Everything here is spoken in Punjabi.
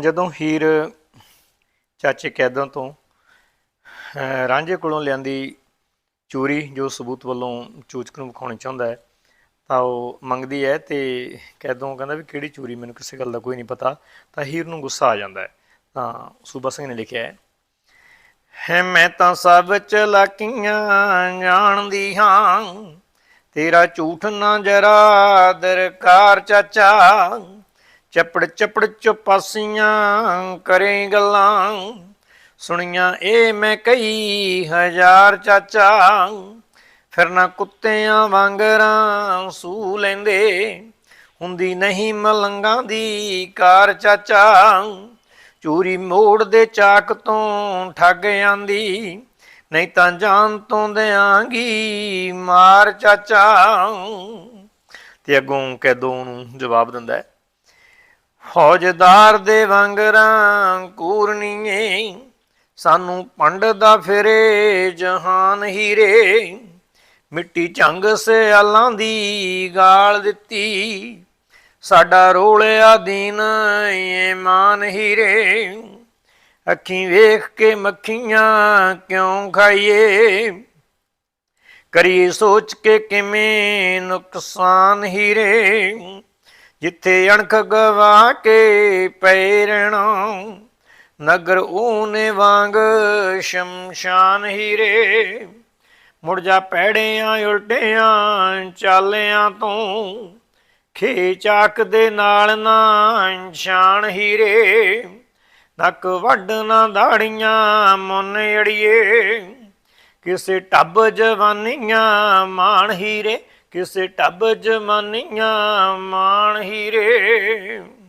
ਜਦੋਂ ਹੀਰ ਚਾਚੇ ਕੈਦਾਂ ਤੋਂ ਰਾਂਝੇ ਕੋਲੋਂ ਲਿਆਂਦੀ ਚੂਰੀ ਜੋ ਸਬੂਤ ਵੱਲੋਂ ਚੂਚਕ ਨੂੰ ਵਿਖਾਉਣੀ ਚਾਹੁੰਦਾ ਹੈ, ਤਾਂ ਉਹ ਮੰਗਦੀ ਹੈ ਤੇ ਕੈਦੋਂ ਕਹਿੰਦਾ ਵੀ ਕਿਹੜੀ ਚੂਰੀ ਮੈਨੂੰ ਕਿਸੇ ਗੱਲ ਦਾ ਕੋਈ ਨਹੀਂ ਪਤਾ, ਤਾਂ ਹੀਰ ਨੂੰ ਗੁੱਸਾ ਆ ਜਾਂਦਾ ਹੈ। ਤਾਂ ਸੂਬਾ ਸਿੰਘ ਨੇ ਲਿਖਿਆ ਹੈ ਹੈ ਮੈਂ ਤਾਂ ਸਭ ਚਲਾਕੀਆਂ ਜਾਣਦੀ ਹਾਂ, ਤੇਰਾ ਝੂਠ ਨਾ ਜਰਾ ਦਰਕਾਰ ਚਾਚਾ। ਚੱਪੜ ਚਪੜ ਚੁਪਾਸੀਆਂ ਕਰੇ ਗੱਲਾਂ। ਸੁਣੀਆਂ, ਇਹ ਮੈਂ ਕਈ ਹਜ਼ਾਰ ਚਾਚਾ। ਫਿਰਨਾ ਕੁੱਤਿਆਂ ਵਾਂਗਰਾਂ ਸੂ ਲੈਂਦੇ। ਹੁੰਦੀ ਨਹੀਂ ਮਲੰਗਾਂ ਦੀ ਕਾਰ ਚਾਚਾ। ਚੂਰੀ ਮੋੜ ਦੇ ਚਾਕ ਤੋਂ ਠੱਗ ਆਂਦੀ। ਨਹੀਂ ਤਾਂ ਜਾਨ ਤੋਂ ਦਿਆਂਗੀ ਮਾਰ ਚਾਚਾ। ਤੇ ਅੱਗੋਂ ਕੈਦੋਂ ਨੂੰ ਜਵਾਬ ਦਿੰਦਾ ਹੈ ਫੌਜਦਾਰ ਦੇ ਵਾਂਗਰਾਂ ਕੂਰਨੀਏ, ਸਾਨੂੰ ਪੰਡ ਦਾ ਫਿਰੇ ਜਹਾਨ ਹੀਰੇ। ਮਿੱਟੀ ਝੰਗ ਸਿਆਲਾਂ ਦੀ ਗਾਲ ਦਿੱਤੀ। ਸਾਡਾ ਰੋਲਿਆ ਦੀਨ ਈਮਾਨ ਹੀਰੇ। ਅੱਖੀਂ ਵੇਖ ਕੇ ਮੱਖੀਆਂ ਕਿਉਂ ਖਾਈਏ? ਕਰੀਏ ਸੋਚ ਕੇ ਕਿਵੇਂ ਨੁਕਸਾਨ ਹੀਰੇ? ਜਿੱਥੇ ਅਣਖ ਗਵਾ ਕੇ ਪੈ ਰਹਿਣਾ ਨਗਰ ਊਨੇ ਵਾਂਗ ਸ਼ਮਸ਼ਾਨ ਹੀਰੇ। ਮੁੜ ਜਾ ਪੈੜਿਆਂ ਉਲਟਿਆਂ, ਚਾਲਿਆਂ ਤੋਂ ਖੇ ਚਾਕ ਦੇ ਨਾਲ ਨਾ ਸ਼ਾਨ ਹੀਰੇ। ਨੱਕ ਵੱਢ ਨਾ ਦਾੜੀਆਂ, ਮੁੰਨ ਅੜੀਏ। ਕਿਸੇ ਟੱਬ ਜਵਾਨੀਆਂ, ਮਾਣ ਹੀਰੇ। ਕਿਸੇ ਟੱਬ ਜਮਾਨੀਆਂ ਮਾਣ ਹੀਰੇ।